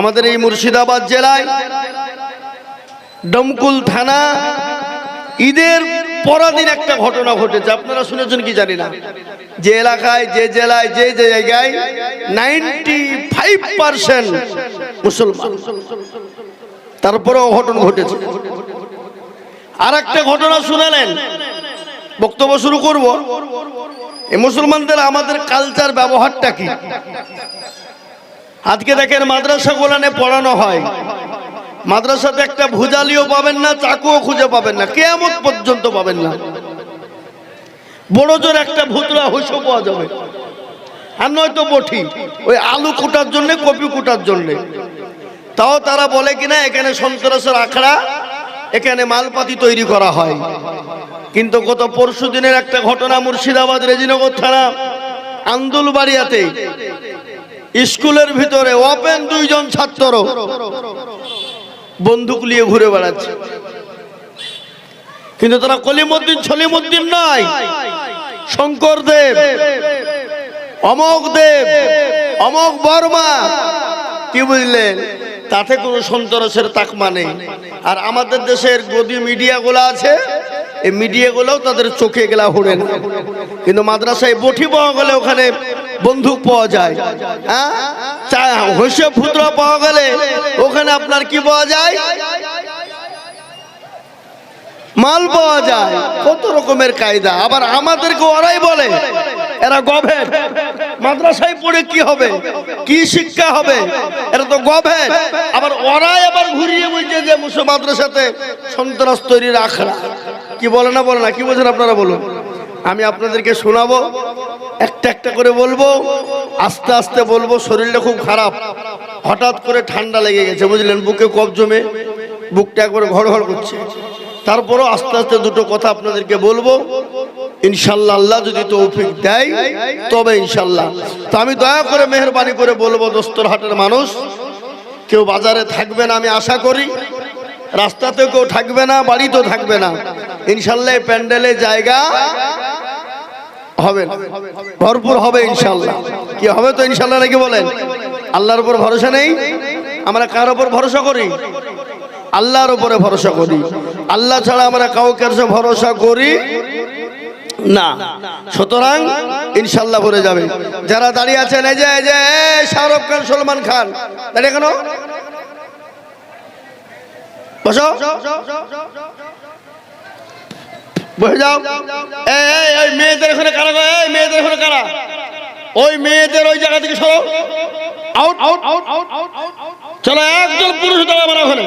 আমাদের এই মুর্শিদাবাদ জেলায় ডমকুল থানা, ঈদের পরাদিন একটা ঘটনা ঘটেছে। আপনারা শুনেছেন কি জানি না? যে এলাকায়, যে জেলায়, যে যে জায়গায় নাইনটি ফাইভ পার্সেন্ট মুসলমান। তারপরেও অঘটন ঘটেছে। আর একটা ঘটনা শুনালেন। বক্তব্য শুরু করব। এই মুসলমানদের আমাদের কালচার ব্যবহারটা কি? আজকে দেখেন মাদ্রাসা গোলানে পড়ানো হয়। মাদ্রাসাতে একটা ভুজালিও পাবেন না, চাকুও খুঁজে পাবেন না, কেয়ামত পর্যন্ত পাবেন না। বড় জোর একটা ভুতরা হুসো পাওয়া যাবে। আর নয়তো বঠি, ওই আলু কুটার জন্যে, কপি কুটার জন্যে। তাও তারা বলে কিনা, এখানে সন্ত্রাসের আখড়া, এখানে মালপাতি তৈরি করা হয়। কিন্তু গত পরশু দিনের একটা ঘটনা মুর্শিদাবাদ রেজিনগর থানা, আন্দুলবাড়িয়াতে স্কুলের ভিতরে ওপেন দুইজন ছাত্র। বন্দুক নিয়ে ঘুরে বেড়াচ্ছে। কিন্তু তারা কলিমুদ্দিন ছলিমুদ্দিন নয়, শঙ্কর দেব অমক দেব অমক বর্মা। কি বুঝলেন? তাতে কোনো সন্তরসের তাকমা নেই। আর আমাদের দেশের গদি মিডিয়াগুলো আছে, এই মিডিয়াগুলোও তাদের চোখে গেলা হড়ে কিন্তু মাদ্রাসায় বঠি পাওয়া গেলে ওখানে বন্দুক পাওয়া যায়। হ্যাঁ? ফুতরা পাওয়া গেলে ওখানে আপনার কি পাওয়া যায়? মাল পাওয়া যায়। কত রকমের কায়দা। আবার আমাদেরকে ওরাই বলে, এরা গভের মাদ্রাসায় পড়ে কি হবে? কি শিক্ষা হবে? এরা তো গভের আবার ওরাই আবার ঘুরিয়ে বলছে যে মুসো মাদ্রাসাতে সন্ত্রাস তৈরির আখড়া। কি বলে না বলে না? কি বলছেন আপনারা বলুন? আমি আপনাদেরকে শোনাবো, একটা একটা করে বলব, আস্তে আস্তে বলব, শরীরটা খুব খারাপ। হঠাৎ করে ঠান্ডা লেগে গেছে, বুঝলেন? বুকে কফ জমে, বুকটা একবার ঘর ঘর করছে। তারপরও আস্তে আস্তে দুটো কথা আপনাদেরকে বলব। ইনশাল্লাহ আল্লাহ যদি তৌফিক দেয়, তবে ইনশাল্লাহ। তো আমি দয়া করে মেহরবানি করে বলব, দোস্তর হাটের মানুষ, কেউ বাজারে থাকবে না, আমি আশা করি। রাস্তাতে কেউ থাকবে না, বাড়িতেও থাকবে না। ইনশাল্লাহ এই প্যান্ডেলের জায়গা হবে ভরপুর হবে ইনশাল্লাহ কি হবে তো ইনশাল্লাহ নাকি বলেন? আল্লাহর উপর ভরসা নেই? আমরা কার উপর ভরসা করি? আল্লাহর উপরে ভরসা করি। আল্লাহ ছাড়া আমরা কাউকে ভরসা করি না। সুতরাং ইনশাল্লাহ ভরে যাবে। যারা দাঁড়িয়ে আছেন, এই যে এই যে শাহরুখ খান, সলমান খান, দাঁড়িয়ে কেন? বসো। বসে যাও। এই মেয়েদের এখানে কারা? এই, মেয়েদের এখানে কারা? ওই মেয়েদের ওই জায়গা থেকে সরো। Out out out out out চলো, একজন পুরুষ দাঁড়াবে না ওখানে।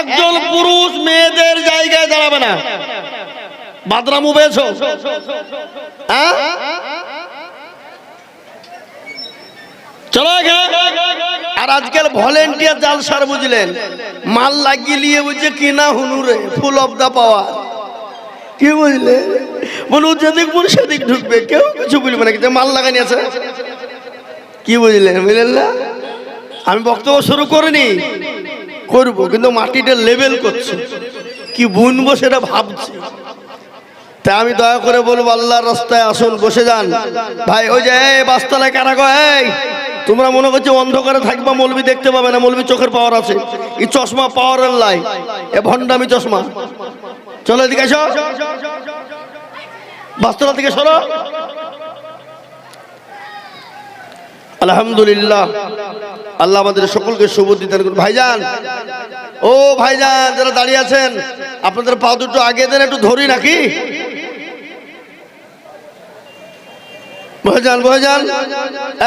একজন পুরুষ মেয়েদের জায়গায় দাঁড়াবে না। বাদরামু পেয়েছ হ্যাঁ? চলো আর আজকাল ভলেন্টিয়ার জালসার বুঝলেন? মাল লাগিয়ে নিয়ে বুঝছে কিনা হুনুরে ফুল অফ দা পাওয়ার কি বুঝলে হচ্ছে যেদিক বলে সেদিক ঢুকবে। কেউ কিছু বুঝবে না, কিন্তু মাল লাগানি আছে। কি বুঝলেন বুঝলেন না? আমি বক্তব্য শুরু করিনি। করব, কিন্তু মাটিটা লেভেল করছে। কি বুনবো সেটা ভাবছি। তা আমি দয়া করে বলব, আল্লাহর রাস্তায় আসুন, বসে যান। ভাই, ওই যে বাসতলায় কারা গো, এই! তোমরা মনে করছ অন্ধকারে থাকবা মলবি দেখতে পাবে না মলবি চোখের পাওয়ার আছে। এই চশমা পাওয়ারের লাই। এ ভণ্ডামি চশমা। চলো এদিকে এসো বাসতলা থেকে সরো আলহামদুলিল্লাহ আল্লাহ আমাদের সকলকে সুবুদ্ধি দান ভাইজান ও ভাইজান যারা দাঁড়িয়ে আছেন আপনাদের পা দুটো আগে দেন একটু ধরি নাকি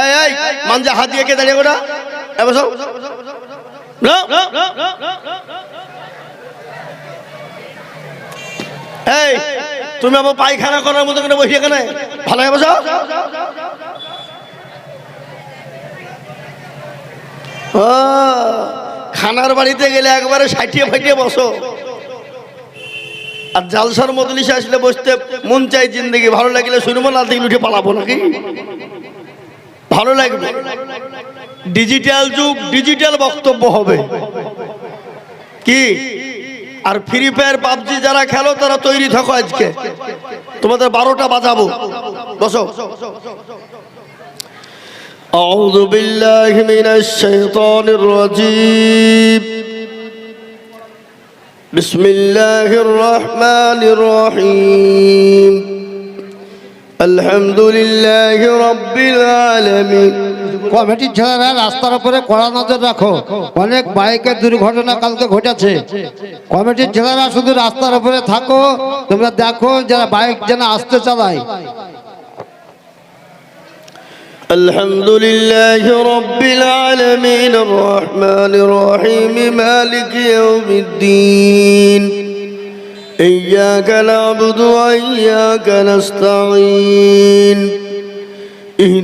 এই মানজা হাত দিয়ে কে দাঁড়িয়ে গোটা এ এই তুমি আমার পায়খানা করার মতো করে বসে এখানে। ভালো হয়ে বসো ও, খানার বাড়িতে গেলে একবারে সাইটিয়ে ফাটিয়ে বসো। আর জালসার মজলিসে আসলে বসতে মন চাই জিন্দগি। ভালো লাগলে শুনব না থেকে উঠে পালাবো নাকি? ভালো লাগবে। ডিজিটাল যুগ ডিজিটাল বক্তব্য হবে। কি? আর ফ্রি ফায়ার পাবজি যারা খেলো তারা তৈরি থাকো আজকে তোমাদের বারোটা বাজাবো বসো أعوذ بالله من الشيطان الرجيم بسم الله الرحمن الرحيم الحمد لله رب العالمين কমিটির ছেলেরা রাস্তার উপরে কড়া নজর রাখো অনেক বাইকের দুর্ঘটনা কালকে ঘটেছে কমিটির ছেলেরা শুধু রাস্তার উপরে থাকো তোমরা দেখো যারা বাইক যেন আসতে চালায় الحمد لله رب العالمين الرحمن الرحيم مالك يوم الدين إياك نعبد وإياك نستعين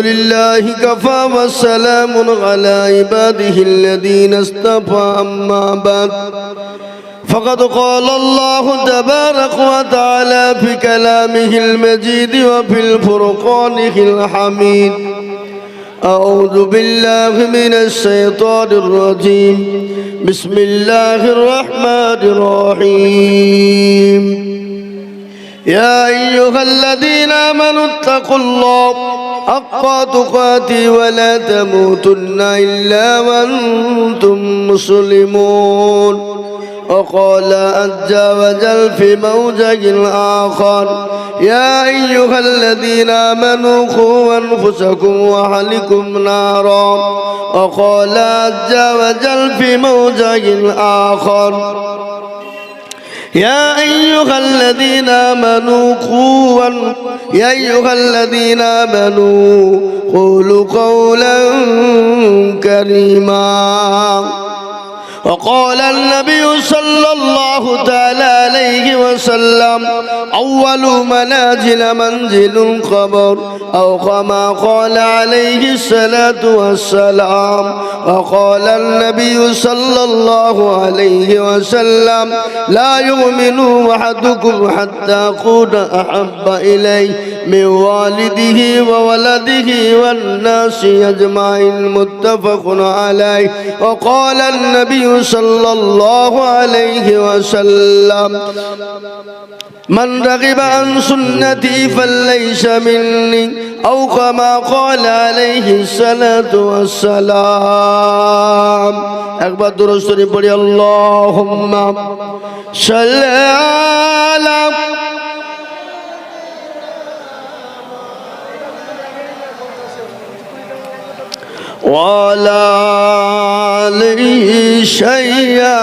لله كفى والسلام على عباده الذين اصطفى أما بعد. فقد قال الله تبارك وتعالى في كلامه المجيد وفي الفرقان الحميد. أعوذ بالله من الشيطان الرجيم. بسم الله الرحمن الرحيم. يا أيها الذين آمنوا اتقوا الله. حق تقاته ولا تموتن إلا وأنتم مسلمون. وقال عز وجل في موجه آخر يا أيها الذين آمنوا قوا أنفسكم وأهلكم نارا. وقال عز وجل في موجه آخر يا أيها الذين آمنوا قوا يا أيها الذين آمنوا قولوا قولا كريما. وقال النبي صلى الله تعالى عليه وسلم أول منازل منزل القبر أو كما قال عليه الصلاة والسلام وقال النبي صلى الله عليه وسلم لا يؤمن أحدكم حتى أكون أحب إليه. من والده وولده والناس أجمعين متفق عليه وقال النبي صلى الله عليه وسلم من رغب عن سنتي فليس مني أو كما قال عليه الصلاة والسلام أكبر درستني بڑي اللهم صل على ওয়ালা আলি শাইয়া